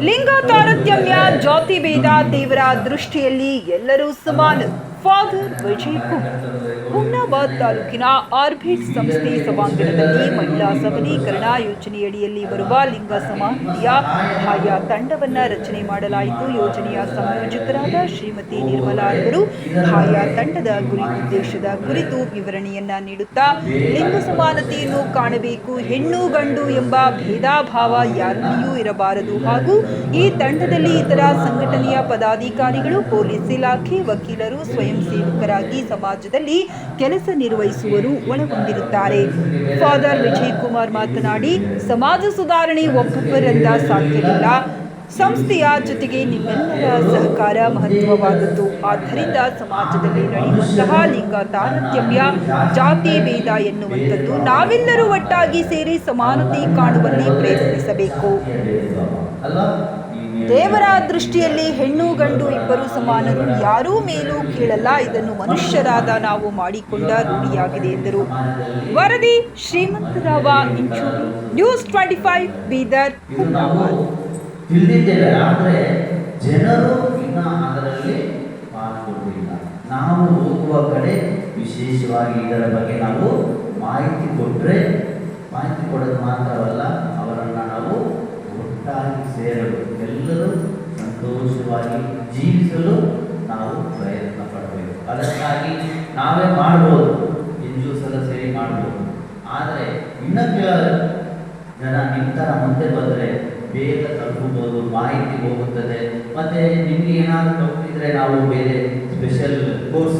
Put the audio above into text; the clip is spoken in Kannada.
ಲಿಂಗ ತಾರತಮ್ಯ ಜಾತಿ ಭೇದ ದೇವರ ದೃಷ್ಟಿಯಲ್ಲಿ ಎಲ್ಲರೂ ಸಮಾನ ಫಾದರ್ ವಿಜಯ್ ಕುಮಾರ್ ಹುಮ್ನಾಬಾದ್ ತಾಲೂಕಿನ ಆರ್ಬಿಟ್ ಸಂಸ್ಥೆ ಸಭಾಂಗಣದಲ್ಲಿ ಮಹಿಳಾ ಸಬಲೀಕರಣ ಯೋಜನೆಯಡಿಯಲ್ಲಿ ಬರುವ ಲಿಂಗ ಸಮಾನತೆಯ ಬಾಹ್ಯ ತಂಡವನ್ನ ರಚನೆ ಮಾಡಲಾಯಿತು. ಯೋಜನೆಯ ಸಂಯೋಜಕರಾದ ಶ್ರೀಮತಿ ನಿರ್ಮಲಾ ಅವರು ಬಾಹ್ಯ ತಂಡದ ಗುರಿ ಉದ್ದೇಶದ ಕುರಿತು ವಿವರಣೆಯನ್ನ ನೀಡುತ್ತಾ, ಲಿಂಗ ಸಮಾನತೆಯನ್ನು ಕಾಣಬೇಕು, ಹೆಣ್ಣು ಗಂಡು ಎಂಬ ಭೇದಾಭಾವ ಯಾರಲ್ಲಿಯೂ ಇರಬಾರದು ಹಾಗೂ ಈ ತಂಡದಲ್ಲಿ ಇತರ ಸಂಘಟನೆಯ ಪದಾಧಿಕಾರಿಗಳು, ಪೊಲೀಸ್ ಇಲಾಖೆ ವಕೀಲರು, ಸ್ವಯಂ ಸೇವಕರಾಗಿ ಸಮಾಜದಲ್ಲಿ ಕೆಲಸ ನಿರ್ವಹಿಸುವರು ಒಳಗೊಂಡಿರುತ್ತಾರೆ. ಫಾದರ್ ವಿಜಯ್ ಕುಮಾರ್ ಮಾತನಾಡಿ, ಸಮಾಜ ಸುಧಾರಣೆ ಒಬ್ಬೊಬ್ಬರಿಂದ ಸಾಧ್ಯವಿಲ್ಲ. ಸಂಸ್ಥೆಯ ಜೊತೆಗೆ ನಿಮ್ಮೆಲ್ಲರ ಸಹಕಾರ ಮಹತ್ವವಾದದ್ದು. ಆದ್ದರಿಂದ ಸಮಾಜದಲ್ಲಿ ನಡೆಯುವಂತಹ ಲಿಂಗ ತಾರತಮ್ಯ ಜಾತಿ ಭೇದ ಎನ್ನುವಂಥದ್ದು ನಾವೆಲ್ಲರೂ ಒಟ್ಟಾಗಿ ಸೇರಿ ಸಮಾನತೆ ಕಾಣುವಲ್ಲಿ ಪ್ರಯತ್ನಿಸಬೇಕು. ದೇವರ ದೃಷ್ಟಿಯಲ್ಲಿ ಹೆಣ್ಣು ಗಂಡು ಇಬ್ಬರು ಸಮಾನರು ಯಾರೂ ಮೇಲೂ ಕೀಳಲ್ಲ. ಇದನ್ನು ಮನುಷ್ಯರಾದ ನಾವು ಮಾಡಿಕೊಂಡ ರೂಢಿಯಾಗಿದೆ ಎಂದರು. ವರದಿ Shrimantrao Inchur. News twenty five, Bidar ತಿಳಿದಿದ್ದೇವೆ ಆದರೆ ಜನರು ಇನ್ನ ಅದರಲ್ಲಿ ಪಾಲ್ಗೊಳ್ಳಿಲ್ಲ. ನಾವು ಹೋಗುವ ಕಡೆ ವಿಶೇಷವಾಗಿ ಇದರ ಬಗ್ಗೆ ನಾವು ಮಾಹಿತಿ ಕೊಟ್ಟರೆ ಮಾಹಿತಿ ಕೊಡೋದು ಮಾತ್ರವಲ್ಲ, ಅವರನ್ನು ನಾವು ಒಟ್ಟಾಗಿ ಸೇರಲು ಸಂತೋಷವಾಗಿ ಜೀವಿಸಲು ನಾವು ಪ್ರಯತ್ನ ಪಡಬೇಕು. ಅದಕ್ಕಾಗಿ ನಾವೇ ಮಾಡ್ಬೋದು ಎನ್ ಸಲ ಸೇರಿ ಮಾಡ್ಬೋದು. ಆದರೆ ಇನ್ನು ಕೆಲ ಜನ ನಿಮ್ಮ ಮುಂದೆ ಬಂದರೆ ಬೇಗ ತಲುಪಬಹುದು, ಮಾಹಿತಿ ಹೋಗುತ್ತದೆ. ಮತ್ತೆ ನಿಮ್ಗೆ ಏನಾದರೂ ತಪ್ಪಿದ್ರೆ ನಾವು ಬೇರೆ ಸ್ಪೆಷಲ್ ಕೋರ್ಸ್